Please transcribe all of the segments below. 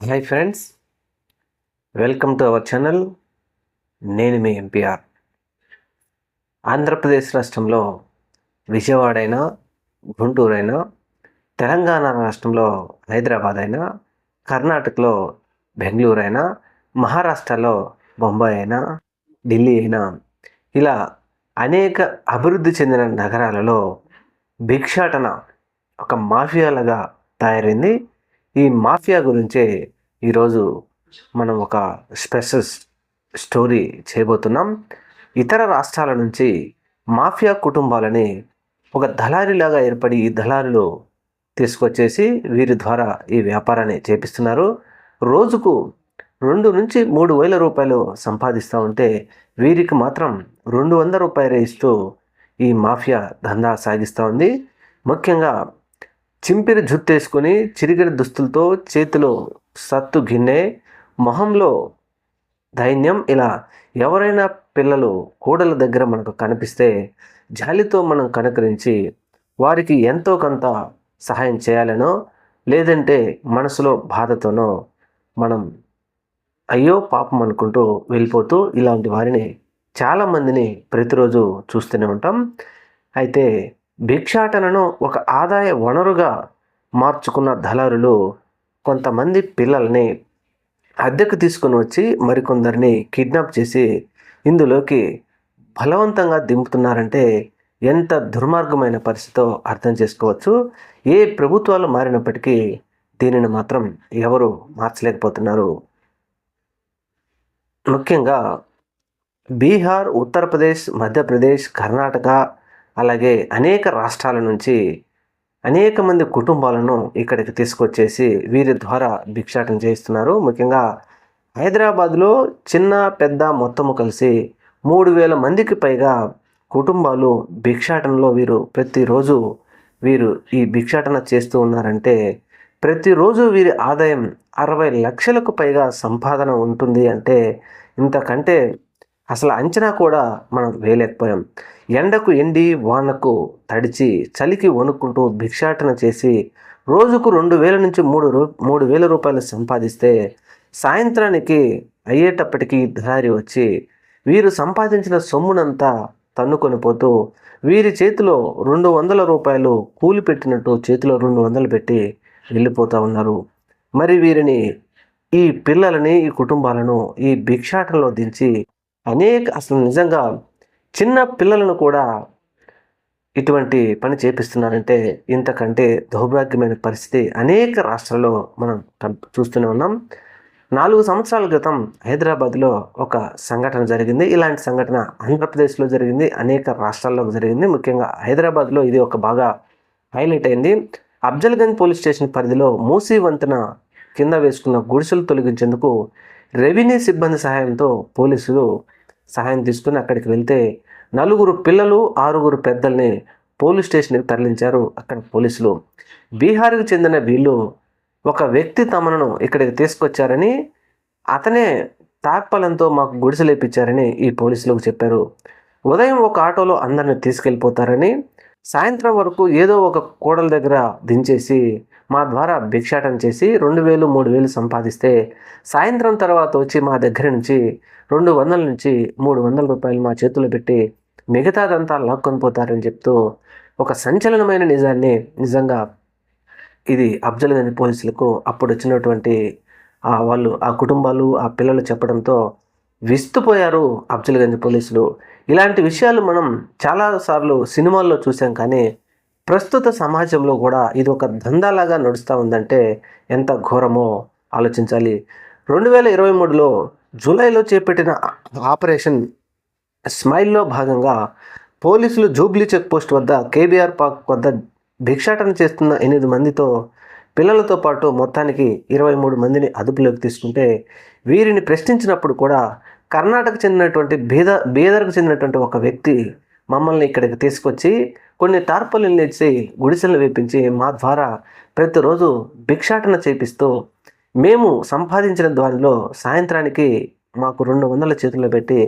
Hi friends welcome to our channel నేను మీ MPR Andhra Pradesh రాష్ట్రంలో విజయవాడ అయినా గుంటూరు అయినా తెలంగాణ రాష్ట్రంలో హైదరాబాద్ అయినా కర్ణాటకలో బెంగళూరు అయినా మహారాష్ట్రలో బొంబాయి అయినా ఢిల్లీ అయినా ఇలా అనేక అభివృద్ధి చెందిన నగరాలలో భిక్షాటన ఒక మాఫియాలుగా తయారైంది. ఈ మాఫియా గురించే ఈరోజు మనం ఒక స్పెషల్ స్టోరీ చేయబోతున్నాం. ఇతర రాష్ట్రాల నుంచి మాఫియా కుటుంబాలని ఒక దళారిలాగా ఏర్పడి ఈ దళారులు తీసుకొచ్చేసి వీరి ద్వారా ఈ వ్యాపారాన్ని చేపిస్తున్నారు. రోజుకు రెండు నుంచి మూడు వేల రూపాయలు సంపాదిస్తూ ఉంటే వీరికి మాత్రం రెండు వందల రూపాయలు ఇస్తూ ఈ మాఫియా దందా సాగిస్తూ ఉంది. ముఖ్యంగా చింపిరి జుత్తేసుకొని చిరిగిన దుస్తులతో చేతిలో సత్తు గిన్నె మొహంలో దైన్యం. ఇలా ఎవరైనా పిల్లలు కూడల దగ్గర మనకు కనిపిస్తే జాలితో మనం కనుకరించి వారికి ఎంతో కొంత సహాయం చేయాలనో లేదంటే మనసులో బాధతోనో మనం అయ్యో పాపం అనుకుంటూ వెళ్ళిపోతూ ఇలాంటి వారిని చాలామందిని ప్రతిరోజు చూస్తూనే ఉంటాం. అయితే భిక్షాటనను ఒక ఆదాయ వనరుగా మార్చుకున్న దళారులు కొంతమంది పిల్లల్ని అద్దెకు తీసుకుని వచ్చి మరికొందరిని కిడ్నాప్ చేసి ఇందులోకి బలవంతంగా దింపుతున్నారంటే ఎంత దుర్మార్గమైన పరిస్థితితో అర్థం చేసుకోవచ్చు. ఏ ప్రభుత్వాలు మారినప్పటికీ దీనిని మాత్రం ఎవరు మార్చలేకపోతున్నారు. ముఖ్యంగా బీహార్ ఉత్తరప్రదేశ్ మధ్యప్రదేశ్ కర్ణాటక అలాగే అనేక రాష్ట్రాల నుంచి అనేక మంది కుటుంబాలను ఇక్కడికి తీసుకొచ్చేసి వీరి ద్వారా భిక్షాటన చేయిస్తున్నారు. ముఖ్యంగా హైదరాబాద్లో చిన్న పెద్ద మొత్తము కలిసి మూడు వేల మందికి పైగా కుటుంబాలు భిక్షాటనలో వీరు ప్రతిరోజు వీరు ఈ భిక్షాటన చేస్తూ ఉన్నారంటే ప్రతిరోజు వీరి ఆదాయం అరవై లక్షలకు పైగా సంపాదన ఉంటుంది అంటే ఇంతకంటే అసలు అంచనా కూడా మనం వేయలేకపోయాం. ఎండకు ఎండి వానకు తడిచి చలికి వణుక్కుంటూ భిక్షాటన చేసి రోజుకు రెండు వేల నుంచి మూడు రూ మూడు వేల రూపాయలు సంపాదిస్తే సాయంత్రానికి అయ్యేటప్పటికీ దారి వచ్చి వీరు సంపాదించిన సొమ్మునంతా తన్నుకొని పోతూ వీరి చేతిలో రెండు వందల రూపాయలు కూలి పెట్టినట్టు చేతిలో రెండు వందలు పెట్టి వెళ్ళిపోతూ ఉన్నారు. మరి వీరిని ఈ పిల్లలని ఈ కుటుంబాలను ఈ భిక్షాటనలో దించి అనేక అసలు నిజంగా చిన్న పిల్లలను కూడా ఇటువంటి పని చేపిస్తున్నారంటే ఇంతకంటే దౌర్భాగ్యమైన పరిస్థితి అనేక రాష్ట్రాల్లో మనం చూస్తూనే ఉన్నాం. నాలుగు సంవత్సరాల క్రితం హైదరాబాద్లో ఒక సంఘటన జరిగింది. ఇలాంటి సంఘటన ఆంధ్రప్రదేశ్లో జరిగింది. అనేక రాష్ట్రాల్లో జరిగింది. ముఖ్యంగా హైదరాబాద్లో ఇది ఒక బాగా హైలైట్ అయింది. అఫ్జల్గంజ్ పోలీస్ స్టేషన్ పరిధిలో మూసీ వంతెన కింద వేసుకున్న గుడిసెలు తొలగించేందుకు రెవెన్యూ సిబ్బంది సహాయంతో పోలీసులు సహాయం తీసుకుని అక్కడికి వెళ్తే నలుగురు పిల్లలు ఆరుగురు పెద్దల్ని పోలీస్ స్టేషన్కి తరలించారు అక్కడ పోలీసులు. బీహార్కి చెందిన వీళ్ళు ఒక వ్యక్తి తమను ఇక్కడికి తీసుకొచ్చారని అతనే తాక్పలంతో మాకు గుడిసెలు ఇప్పించారని ఈ పోలీసులకు చెప్పారు. ఉదయం ఒక ఆటోలో అందరిని తీసుకెళ్ళిపోతారని సాయంత్రం వరకు ఏదో ఒక కోడల దగ్గర దించేసి మా ద్వారా భిక్షాటన చేసి రెండు వేలు మూడు వేలు సంపాదిస్తే సాయంత్రం తర్వాత వచ్చి మా దగ్గర నుంచి రెండు వందల నుంచి మూడు వందల రూపాయలు మా చేతిలో పెట్టి మిగతాదంతా లాక్కొని పోతారని చెప్తూ ఒక సంచలనమైన నిజాన్ని నిజంగా ఇది అఫ్జల్గంజ్ పోలీసులకు అప్పుడు వచ్చినటువంటి ఆ వాళ్ళు ఆ కుటుంబాలు ఆ పిల్లలు చెప్పడంతో విస్తుపోయారు అఫ్జల్గంజ్ పోలీసులు. ఇలాంటి విషయాలు మనం చాలాసార్లు సినిమాల్లో చూసాం కానీ ప్రస్తుత సమాజంలో కూడా ఇది ఒక దందాలాగా నడుస్తూ ఉందంటే ఎంత ఘోరమో ఆలోచించాలి. రెండు వేల ఇరవై మూడులో జూలైలో చేపట్టిన ఆపరేషన్ స్మైల్లో భాగంగా పోలీసులు జూబ్లీ చెక్ పోస్ట్ వద్ద కేబీఆర్ పార్క్ వద్ద భిక్షాటన చేస్తున్న ఎనిమిది మందితో పిల్లలతో పాటు మొత్తానికి ఇరవై మూడు మందిని అదుపులోకి తీసుకుంటే వీరిని ప్రశ్నించినప్పుడు కూడా కర్ణాటక చెందినటువంటి బీద బీదర్కు చెందినటువంటి ఒక వ్యక్తి మమ్మల్ని ఇక్కడికి తీసుకొచ్చి కొన్ని టార్పలిన్లు ఇచ్చి గుడిసెలు వేపించి మా ద్వారా ప్రతిరోజు భిక్షాటన చేపిస్తూ మేము సంపాదించిన దానిలో సాయంత్రానికి మాకు రెండు వందల చేతుల్లో పెట్టి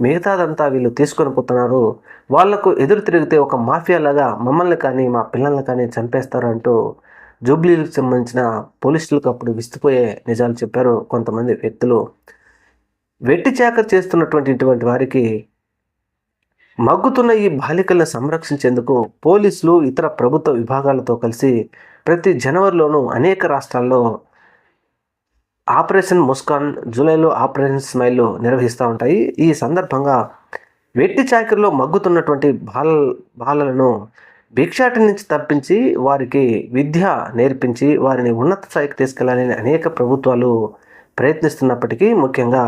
మిగతాదంతా వీళ్ళు తీసుకొని పోతున్నారు. వాళ్ళకు ఎదురు తిరిగితే ఒక మాఫియా లాగా మమ్మల్ని కానీ మా పిల్లల్ని కానీ చంపేస్తారు అంటూ జూబ్లీలకు సంబంధించిన పోలీసులకు అప్పుడు విస్తుపోయే నిజాలు చెప్పారు కొంతమంది వ్యక్తులు. వెట్టి చాకరి చేస్తున్నటువంటి ఇటువంటి వారికి మగ్గుతున్న ఈ బాలికలను సంరక్షించేందుకు పోలీసులు ఇతర ప్రభుత్వ విభాగాలతో కలిసి ప్రతి జనవరిలోనూ అనేక రాష్ట్రాల్లో ఆపరేషన్ ముస్కాన్ జూలైలో ఆపరేషన్ స్మైల్ నిర్వహిస్తూ ఉంటాయి. ఈ సందర్భంగా వెట్టి చాకరిలో మగ్గుతున్నటువంటి బాల బాలలను భిక్షాటి నుంచి తప్పించి వారికి విద్య నేర్పించి వారిని ఉన్నత స్థాయికి తీసుకెళ్ళాలని అనేక ప్రభుత్వాలు ప్రయత్నిస్తున్నప్పటికీ ముఖ్యంగా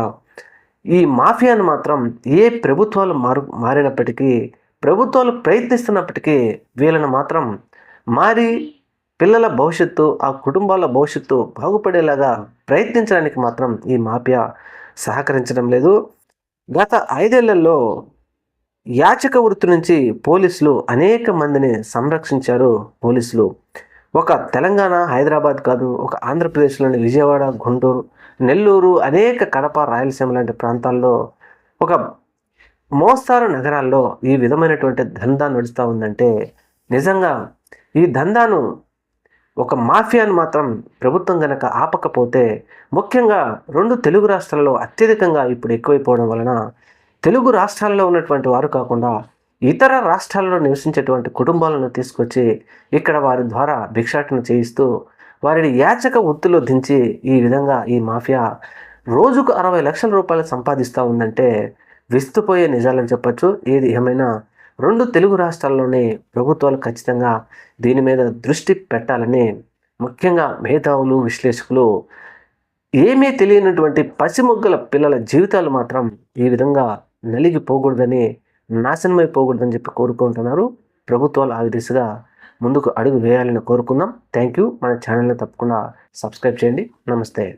ఈ మాఫియాను మాత్రం ఏ ప్రభుత్వాలు మారు మారినప్పటికీ ప్రభుత్వాలు ప్రయత్నిస్తున్నప్పటికీ వీళ్ళను మాత్రం మారి పిల్లల భవిష్యత్తు ఆ కుటుంబాల భవిష్యత్తు బాగుపడేలాగా ప్రయత్నించడానికి మాత్రం ఈ మాఫియా సహకరించడం లేదు. గత ఐదేళ్ళలో యాచక వృత్తి నుంచి పోలీసులు అనేక మందిని సంరక్షించారు పోలీసులు. ఒక తెలంగాణ హైదరాబాద్ కాదు ఒక ఆంధ్రప్రదేశ్లోని విజయవాడ గుంటూరు నెల్లూరు అనేక కడప రాయలసీమ లాంటి ప్రాంతాల్లో ఒక మోస్తారు నగరాల్లో ఈ విధమైనటువంటి దందా నడుస్తూ ఉందంటే నిజంగా ఈ దందాను ఒక మాఫియాను మాత్రం ప్రభుత్వం గనక ఆపకపోతే ముఖ్యంగా రెండు తెలుగు రాష్ట్రాల్లో అత్యధికంగా ఇప్పుడు ఎక్కువైపోవడం వలన తెలుగు రాష్ట్రాల్లో ఉన్నటువంటి వారు కాకుండా ఇతర రాష్ట్రాల్లో నివసించేటువంటి కుటుంబాలను తీసుకొచ్చి ఇక్కడ వారి ద్వారా భిక్షాటన చేయిస్తూ వారిని యాచక వృత్తిలో దించి ఈ విధంగా ఈ మాఫియా రోజుకు అరవై లక్షల రూపాయలు సంపాదిస్తూ ఉందంటే విస్తుపోయే నిజాలని చెప్పచ్చు. ఏది ఏమైనా రెండు తెలుగు రాష్ట్రాల్లోనే ప్రభుత్వాలు ఖచ్చితంగా దీని మీద దృష్టి పెట్టాలని ముఖ్యంగా మేధావులు విశ్లేషకులు ఏమీ తెలియనటువంటి పసిమొగ్గల పిల్లల జీవితాలు మాత్రం ఈ విధంగా నలిగిపోకూడదని నాశనమైపోకూడదని చెప్పి కోరుకుంటున్నారు. ప్రభుత్వాలు ఆ దిశగా ముందుకు అడుగు వేయాలని కోరుకుందాం. థ్యాంక్ యూ మన ఛానల్ని తప్పకుండా సబ్స్క్రైబ్ చేయండి. నమస్తే.